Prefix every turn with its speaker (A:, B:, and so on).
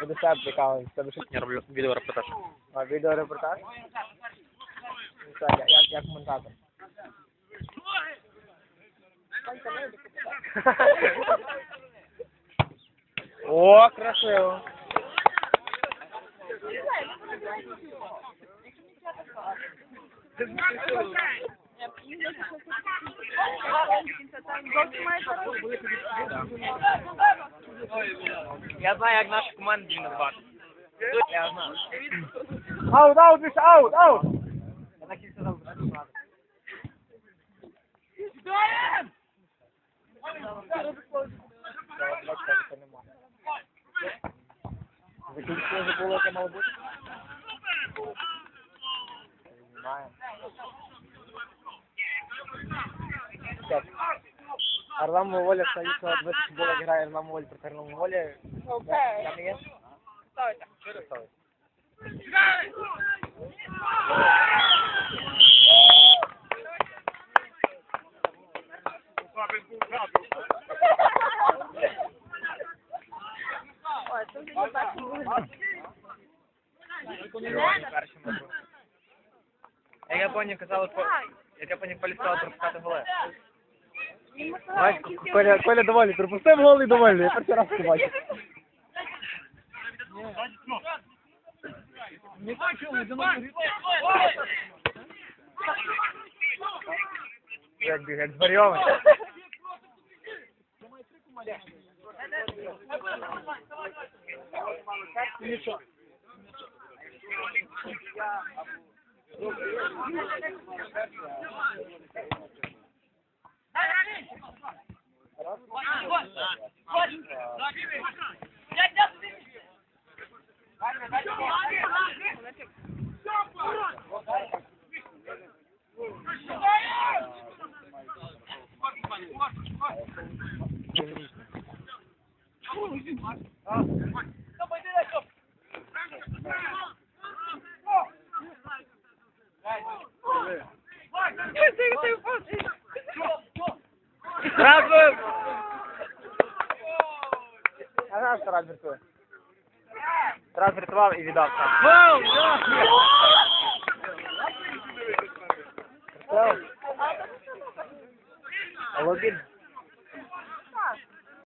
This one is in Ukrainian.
A: Буде себе цікаво, з тебе що
B: роблю відеорепортаж.
A: а, відеорепортаж? Ну, що, як, як, як монтатор. О, красиво.
B: Я знаю, як нашу команду назвати. Я знаю.
A: Аут, аут, Міша, аут, аут! Я так і сказав, що надо. Закінчили вже було, яке мало бути? Знімаємо. Так. Орлам Воля столиця 20 футбола грає Орлам Воль проти Орлам Волі. Там є? Ставиться.
B: Як Японія казала, по- як Японія поліцала пропускати голи.
A: Бачиш, Коля, Коля довольний, пропустив гол і довольний. Я перший раз це бачу. Не Як біг, як зварйований.
B: Зразу!
A: Я А наш Тарас жартує. Тарас жартував і віддав сам.
B: Гол!
A: Красиво. Логін.